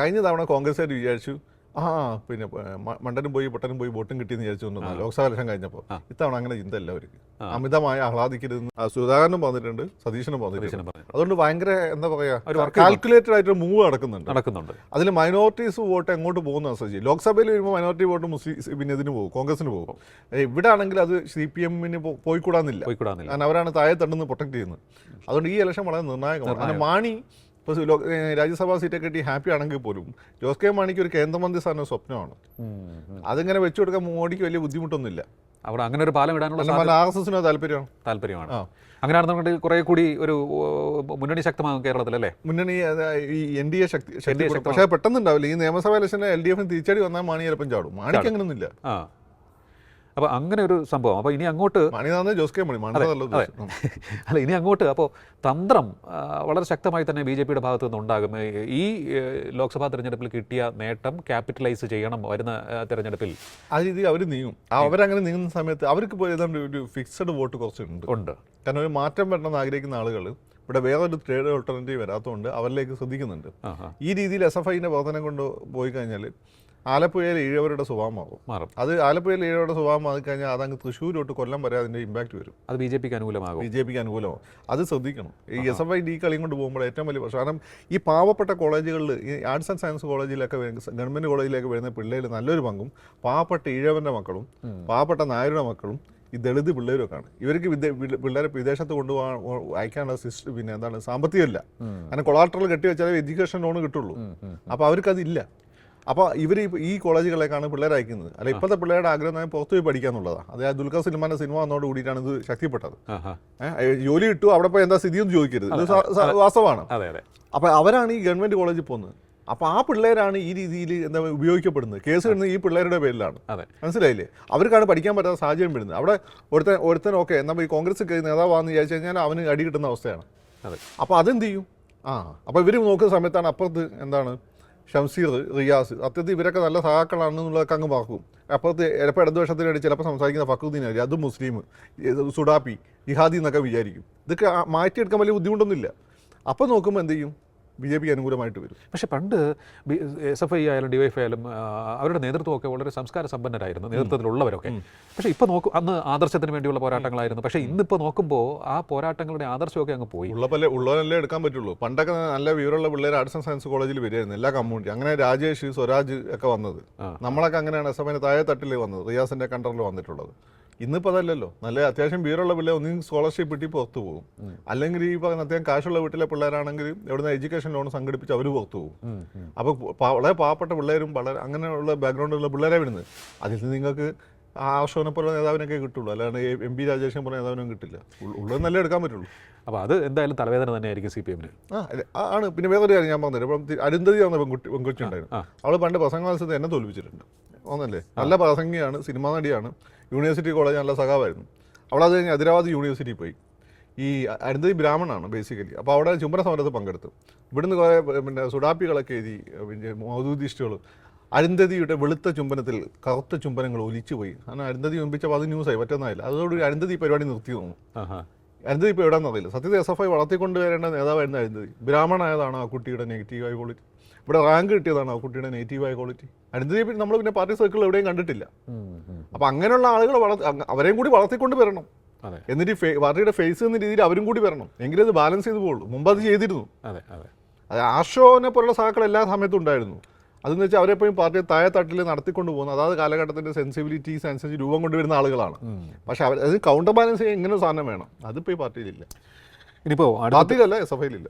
കഴിഞ്ഞ തവണ കോൺഗ്രസ്സുകാർ വിചാരിച്ചു ആ പിന്നെ മണ്ടനും പോയി പൊട്ടനും പോയി വോട്ടും കിട്ടിയെന്ന് വിചാരിച്ചു ഒന്നും ലോക്സഭാ ഇലക്ഷൻ കഴിഞ്ഞപ്പോൾ ഇത്തവണ അങ്ങനെ ചിന്ത അവർക്ക് അമിതമായി ആഹ്ലാദിക്കരുതെന്ന് സുധാകരനും പറഞ്ഞിട്ടുണ്ട് സതീശനും പറഞ്ഞിട്ടുണ്ട്. അതുകൊണ്ട് ഭയങ്കര എന്താ പറയുക കാൽക്കുലേറ്റഡ് ആയിട്ട് മൂവ് നടക്കുന്നുണ്ട്. നടക്കുന്നുണ്ട്. അതിൽ മൈനോറിറ്റീസ് വോട്ട് എങ്ങോട്ട് പോകുന്ന സജി? ലോക്സഭയിൽ വരുമ്പോൾ മൈനോറിറ്റി വോട്ട് മുസ്ലിം പിന്നെ ഇതിന് പോകും കോൺഗ്രസിന് പോകും. ഇവിടെ ആണെങ്കിൽ അത് സി പി എമ്മിന് പോയിക്കൂടാന്നില്ല. കാരണം അവരാണ് താഴെ തണ്ടെന്ന് പ്രൊട്ടക്ട് ചെയ്യുന്നത്. അതുകൊണ്ട് ഈ ഇലക്ഷൻ വളരെ നിർണായകമാണ്. മാണി ഇപ്പോൾ രാജ്യസഭാ സീറ്റൊക്കെ കിട്ടി ഹാപ്പി ആണെങ്കിൽ പോലും. ജോസ് കെ മാണിക്ക് ഒരു കേന്ദ്രമന്ത്രി സ്ഥാനം സ്വപ്നമാണ്. അതിങ്ങനെ വെച്ചു കൊടുക്കാൻ മോഡിക്ക് വലിയ ബുദ്ധിമുട്ടൊന്നുമില്ല. അവിടെ അങ്ങനെ ഒരു പാലം ഇടാനുള്ള ആർ എസ് എസിനോ താല്പര്യമാണ്? താല്പര്യമാണ്. അങ്ങനെ അങ്ങനെയാണെന്നുണ്ടെങ്കിൽ കുറെ കൂടി ഒരു മുന്നണി ശക്തമാകും കേരളത്തിൽ അല്ലേ? മുന്നണി ഈ എൻ ഡി എ ശക്തി പക്ഷേ പെട്ടെന്നുണ്ടാവില്ല. ഈ നിയമസഭാ ഇലക്ഷനിൽ എൽ ഡി എഫിന് തിരിച്ചടി വന്നാൽ മാണി ചിലപ്പം ചാടും. മാണിക്ക് അങ്ങനെയൊന്നുമില്ല ആ. അപ്പോൾ അങ്ങനെ ഒരു സംഭവം. അപ്പോൾ ഇനി അങ്ങോട്ട് ജോസ് കെ മണി. അല്ല ഇനി അങ്ങോട്ട് അപ്പോൾ തന്ത്രം വളരെ ശക്തമായി തന്നെ ബി ജെ പിയുടെ ഭാഗത്തു നിന്നുണ്ടാകും ഈ- ഈ ലോക്സഭാ തെരഞ്ഞെടുപ്പിൽ കിട്ടിയ നേട്ടം ക്യാപിറ്റലൈസ് ചെയ്യണം വരുന്ന തെരഞ്ഞെടുപ്പിൽ. ആ രീതിയിൽ അവർ നീങ്ങും. അവരങ്ങനെ നീങ്ങുന്ന സമയത്ത് അവർക്ക് ഒരു ഫിക്സഡ് വോട്ട് കുറച്ചുണ്ട് ഉണ്ട്. കാരണം ഒരു മാറ്റം വരണമെന്ന് ആഗ്രഹിക്കുന്ന ആളുകൾ ഇവിടെ വേറൊരു ട്രേഡ് ഓൾട്ടർനേറ്റീവ് വരാത്തതുകൊണ്ട് അവരിലേക്ക് ശ്രദ്ധിക്കുന്നുണ്ട്. ഈ രീതിയിൽ എസ് എഫ് ഐന്റെ പ്രവർത്തനം കൊണ്ട് പോയി കഴിഞ്ഞാൽ ആലപ്പുഴയിൽ ഈഴവരുടെ സ്വഭാവമാകും മാറും. അത് ആലപ്പുഴയിൽ ഈഴവരുടെ സ്വഭാവം ആയി കഴിഞ്ഞാൽ അതങ്ങ് തൃശ്ശൂരോട്ട് കൊല്ലം വരെ അതിന്റെ ഇമ്പാക്റ്റ് വരും. അത് ബി ജെ പിക്ക് അനുകൂലമാകും. ബി ജെ പിക്ക് അനുകൂലമാവും അത് ശ്രദ്ധിക്കണം. ഈ എസ് എഫ് ഐ ഡി കളിയും കൊണ്ട് പോകുമ്പോൾ ഏറ്റവും വലിയ പ്രശ്നം. കാരണം ഈ പാവപ്പെട്ട കോളേജുകളിൽ ഈ ആർട്സ് ആൻഡ് സയൻസ് കോളേജിലൊക്കെ വരുന്ന- ഗവൺമെന്റ് കോളേജിലേക്ക് വരുന്ന പിള്ളേർ നല്ലൊരു പങ്കും പാവപ്പെട്ട ഈഴവന്റെ മക്കളും പാവപ്പെട്ട നായരുടെ മക്കളും ഈ ദളിത് പിള്ളേരൊക്കെയാണ്. ഇവർക്ക് പിള്ളേരെ വിദേശത്ത് കൊണ്ടുപോകാൻ അയക്കാനുള്ള സിസ്റ്റം പിന്നെ എന്താണ് സാമ്പത്തികമില്ല. അങ്ങനെ കൊളാട്രൽ കെട്ടി വെച്ചാലേ എഡ്യൂക്കേഷൻ ലോൺ കിട്ടുള്ളൂ അപ്പോൾ അവർക്കതില്ല. അപ്പോൾ ഇവർ ഈ കോളേജുകളിലേക്കാണ് പിള്ളേർ അയക്കുന്നത്. അല്ല ഇപ്പോഴത്തെ പിള്ളേരുടെ ആഗ്രഹം തന്നെ പുറത്തു പോയി പഠിക്കാന്നുള്ളതാണ് അതായത് ദുൽഖർ സൽമാന്റെ സിനിമ വന്നോട് കൂടിയിട്ടാണ് ഇത് ശക്തിപ്പെട്ടത്. ജോലി കിട്ടു അവിടെ പോയി എന്താ സ്ഥിതി ഒന്നും ചോദിക്കരുത്. ഇത് വാസ്തവമാണ്. അപ്പോൾ അവരാണ് ഈ ഗവൺമെന്റ് കോളേജിൽ പോകുന്നത്. അപ്പോൾ ആ പിള്ളേരാണ് ഈ രീതിയിൽ എന്താ ഉപയോഗിക്കപ്പെടുന്നത്. കേസ് വരുന്നത് ഈ പിള്ളേരുടെ പേരിലാണ്. അതെ. മനസ്സിലായില്ലേ? അവർക്കാണ് പഠിക്കാൻ പറ്റാത്ത സാഹചര്യം വരുന്നത്. അവിടെ ഒരുത്തൻ ഒരുത്തൻ ഓക്കെ എന്നാൽ ഈ കോൺഗ്രസ് നേതാവാന്ന് വിചാരിച്ചു കഴിഞ്ഞാൽ അവന് അടി കിട്ടുന്ന അവസ്ഥയാണ്. അതെ. അപ്പോൾ അതെന്ത് ചെയ്യും? ആ അപ്പോൾ ഇവർ നോക്കുന്ന സമയത്താണ് അപ്പുറത്ത് എന്താണ്? ഷംസീർ റിയാസ് സത്യത്തിൽ ഇവരൊക്കെ നല്ല സഹാക്കളാണ് എന്നുള്ളതൊക്കെ അങ്ങ് മറക്കും. അപ്പുറത്ത് ചിലപ്പോൾ ഇടതുപക്ഷത്തിന് ചിലപ്പോൾ സംസാരിക്കുന്ന ഫക്രുദ്ദീനായിരിക്കും അതും മുസ്ലിം സുഡാപ്പി ജിഹാദി എന്നൊക്കെ വിചാരിക്കും. ഇതൊക്കെ മാറ്റിയെടുക്കാൻ വലിയ ബുദ്ധിമുട്ടൊന്നുമില്ല. അപ്പോൾ നോക്കുമ്പോൾ എന്ത് ചെയ്യും? ബി ജെ പിക്ക് അനുകൂലമായിട്ട് വരും. പക്ഷേ പണ്ട് എസ് എഫ് ഐ ആയാലും ഡിവൈഫ് ആയാലും അവരുടെ നേതൃത്വമൊക്കെ വളരെ സംസ്കാര സമ്പന്നരായിരുന്നു നേതൃത്വത്തിലുള്ളവരൊക്കെ. പക്ഷേ ഇപ്പോൾ നോക്കും അന്ന് ആദർശത്തിന് വേണ്ടിയുള്ള പോരാട്ടങ്ങളായിരുന്നു. പക്ഷേ ഇന്നിപ്പോൾ നോക്കുമ്പോൾ ആ പോരാട്ടങ്ങളുടെ ആദർശമൊക്കെ അങ്ങ് പോയി. ഉള്ളപ്പല്ലേ ഉള്ളവരല്ലേ എടുക്കാൻ പറ്റുള്ളൂ. പണ്ടൊക്കെ നല്ല വിവരമുള്ള പിള്ളേർ ആർട്സ് ആൻഡ് സയൻസ് കോളേജിൽ വരികയായിരുന്നു എല്ലാ കമ്മ്യൂണിറ്റി. അങ്ങനെ രാജേഷ് സ്വരാജ് ഒക്കെ വന്നത്. നമ്മളൊക്കെ അങ്ങനെയാണ് എസ് എഫിന് താഴെ തട്ടിൽ വന്നത് റിയാസിന്റെ കണ്ടറിൽ വന്നിട്ടുള്ളത്. ഇന്നിപ്പോൾ അതല്ലല്ലോ. നല്ല അത്യാവശ്യം ബീറുള്ള പിള്ളേർ ഒന്നും സ്കോളർഷിപ്പ് കിട്ടി പുറത്തു പോകും. അല്ലെങ്കിൽ ഈ പറഞ്ഞ അത്യാവശ്യം കാശുള്ള വീട്ടിലെ പിള്ളേരാണെങ്കിൽ എവിടുന്ന് എഡ്യൂക്കേഷൻ ലോൺ സംഘടിപ്പിച്ച് അവർ പുറത്തു പോകും. അപ്പോൾ വളരെ പാവപ്പെട്ട പിള്ളേരും വളരെ അങ്ങനെയുള്ള ബാക്ക്ഗ്രൗണ്ടുള്ള പിള്ളേരെ വരുന്നത്. അതിൽ നിന്ന് നിങ്ങൾക്ക് ആവശ്യനെ പോലെ നേതാവിനൊക്കെ കിട്ടുള്ളൂ. അല്ലാണ്ട് എം പി രാജേഷിനെ പോലെ നേതാവിനും കിട്ടില്ല. ഉള്ള- ഉള്ളത് നല്ല എടുക്കാൻ പറ്റുള്ളൂ. അപ്പോൾ അത് എന്തായാലും തലവേദന തന്നെയായിരിക്കും സി പി എമ്മിന്. ആ ആണ്. പിന്നെ വേറൊരു കാര്യം ഞാൻ പറഞ്ഞത് ഇപ്പം അരുന്ധതി എന്ന പെൺകുട്ടി പെൺകുട്ടി ഉണ്ടായിരുന്നു. അവൾ അവൾ പണ്ട് പ്രസംഗ മത്സരത്തിൽ എന്നെ തോൽപ്പിച്ചിട്ടുണ്ട്. ഒന്നല്ലേ നല്ല പ്രസംഗിയാണ് സിനിമാ നടിയാണ്. യൂണിവേഴ്സിറ്റി കോളേജ് നല്ല സഖാവായിരുന്നു. അത് കഴിഞ്ഞ് ഹൈദരാബാദ് യൂണിവേഴ്സിറ്റി പോയി. ഈ അരുന്ധതി ബ്രാഹ്മണാണ് ബേസിക്കലി അപ്പോൾ അവിടെ ചുംബന സമരത്തിൽ പങ്കെടുത്തു. ഇവിടുന്ന് കുറേ പിന്നെ സുഡാപ്പികളൊക്കെ എഴുതി പിന്നെ മൗദൂദിസ്റ്റുകൾ അരുന്ധതിയുടെ വെളുത്ത ചുംബനത്തിൽ കറുത്ത ചുംബനങ്ങൾ ഒലിച്ചു പോയി. കാരണം അരുന്ധതി ചുംബിച്ചപ്പോൾ അത് ന്യൂസായി പറ്റുന്നതായില്ല അതോടുകൂടി അരുന്ധതി പരിപാടി നിർത്തി തോന്നുന്നു. ആഹാ. അരുന്ധതി ഇപ്പോൾ എവിടെയാണെന്ന് അറിയില്ല. സത്യത്തെ എസ് എഫ് ഐ വളർത്തിക്കൊണ്ട് വരേണ്ട നേതാവായിരുന്നു അരുന്ധതി. ബ്രാഹ്മണായതാണ് ആ കുട്ടിയുടെ നെഗറ്റീവ് നെഗറ്റീവായ ക്വാളിറ്റി ഇവിടെ റാങ്ക് കിട്ടിയതാണ് ആ കുട്ടിയുടെ നെഗറ്റീവ് നെഗറ്റീവായ ക്വാളിറ്റി അരുന്ധതി പിന്നെ നമ്മൾ പിന്നെ പാർട്ടി സർക്കിൾ എവിടെയും കണ്ടിട്ടില്ല. അപ്പോൾ അങ്ങനെയുള്ള ആളുകൾ വളർ അവരെയും കൂടി വളർത്തിക്കൊണ്ട് വരണം. എന്നിട്ട് പാർട്ടിയുടെ ഫേസ് എന്ന രീതിയിൽ അവരും കൂടി വരണം. എങ്കിലും അത് ബാലൻസ് ചെയ്ത് പോകുള്ളൂ മുമ്പ് അത് ചെയ്തിരുന്നു. അതെ അതെ. ആഷോനെ പോലുള്ള സഹാക്കൾ എല്ലാ സമയത്തും ഉണ്ടായിരുന്നു. അതെന്ന് വെച്ചാൽ അവരെപ്പോഴും പാർട്ടിയെ താഴെ തട്ടിൽ നടത്തിക്കൊണ്ട് പോകുന്ന അതാത് കാലഘട്ടത്തിന്റെ സെൻസിബിലിറ്റീസ് അനുസരിച്ച് രൂപം കൊണ്ടുവരുന്ന ആളുകളാണ്. പക്ഷേ അവർ അതിന് കൗണ്ടർ ബാലൻസ് ചെയ്യാൻ ഇങ്ങനെ സാധനം വേണം. അതിപ്പോൾ ഈ പാർട്ടിയിലില്ല. ഇനിയിപ്പോൾ പാർട്ടിയിലല്ല എസ് എഫ് ഐയിലില്ല